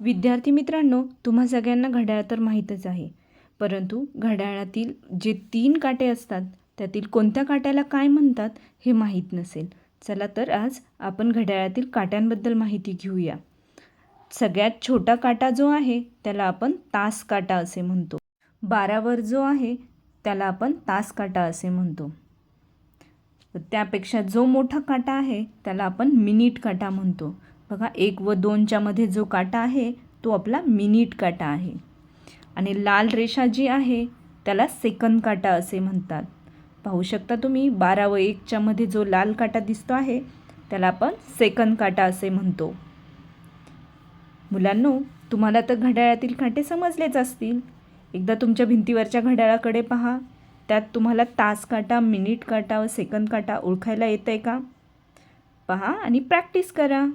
विद्यार्थी मित्रांनो तुम्हा सगळ्यांना घड्याळ तर माहीतच आहे. परंतु घड्याळातील जे तीन काटे असतात त्यातील कोणत्या काट्याला काय म्हणतात हे माहीत नसेल. चला तर आज आपण घड्याळातील काट्यांबद्दल माहिती घेऊया. सगळ्यात छोटा काटा जो आहे त्याला आपण तास काटा असे म्हणतो. बारावर जो आहे त्याला आपण तास काटा असे म्हणतो. त्यापेक्षा जो मोठा काटा आहे त्याला आपण मिनिट काटा म्हणतो. बघा एक व दोनच्या मध्ये जो काटा आहे तो आपला मिनिट काटा आहे. आणि लाल रेषा जी आहे त्याला सेकंद काटा असे म्हणतात. पाहू शकता तुम्ही बारा व एकच्या मध्ये जो लाल काटा दिसतो आहे त्याला आपण सेकंद काटा असे म्हणतो. मुलांनो तुम्हाला तर घड्याळातील काटे समजलेच असतील. एकदा तुमच्या भिंतीवरच्या घड्याळाकडे पहा. त्यात तुम्हाला तास काटा मिनिट काटा व सेकंद काटा ओळखायला येतं आहे का? पहा आणि प्रॅक्टिस करा.